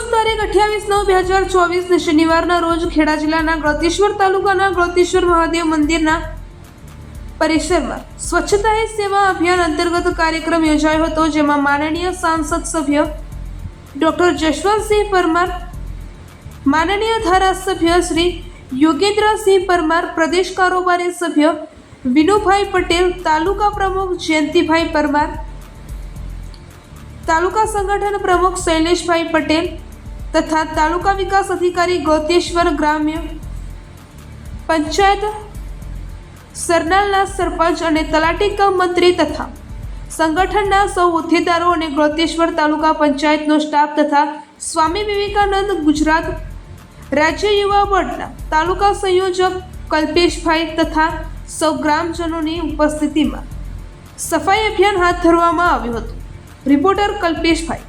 સત્યાવીસ નવ બે હજાર ચોવીસને શનિવારના રોજ ખેડા જિલ્લાના ગ્રોતેશ્વર તાલુકાના ગ્રોતેશ્વર મહાદેવ મંદિરના પરિસરમાં સ્વચ્છતા હી સેવા અભિયાન અંતર્ગત કાર્યક્રમ યોજાયો હતો, જેમાં માનનીય સાંસદ સભ્ય ડોક્ટર જશવંતસિંહ પરમાર, માનનીય ધારાસભ્ય શ્રી યોગેન્દ્રસિંહ પરમાર, પ્રદેશ કારોબારી સભ્ય વિનુભાઈ પટેલ, તાલુકા પ્રમુખ જયંતિભાઈ પરમાર, તાલુકા સંગઠન પ્રમુખ શૈલેષભાઈ પટેલ તથા તાલુકા વિકાસ અધિકારી ગોતેશ્વર ગ્રામ્ય પંચાયત સરનાલના સરપંચ અને તલાટી કમ મંત્રી તથા સંગઠનના સૌ હોદ્દેદારો અને ગ્રોતેશ્વર તાલુકા પંચાયતનો સ્ટાફ તથા સ્વામી વિવેકાનંદ ગુજરાત રાજ્ય યુવા બોર્ડના તાલુકા સંયોજક કલ્પેશભાઈ તથા સૌ ગ્રામજનોની ઉપસ્થિતિમાં સફાઈ અભિયાન હાથ ધરવામાં આવ્યું હતું. રિપોર્ટર કલ્પેશભાઈ.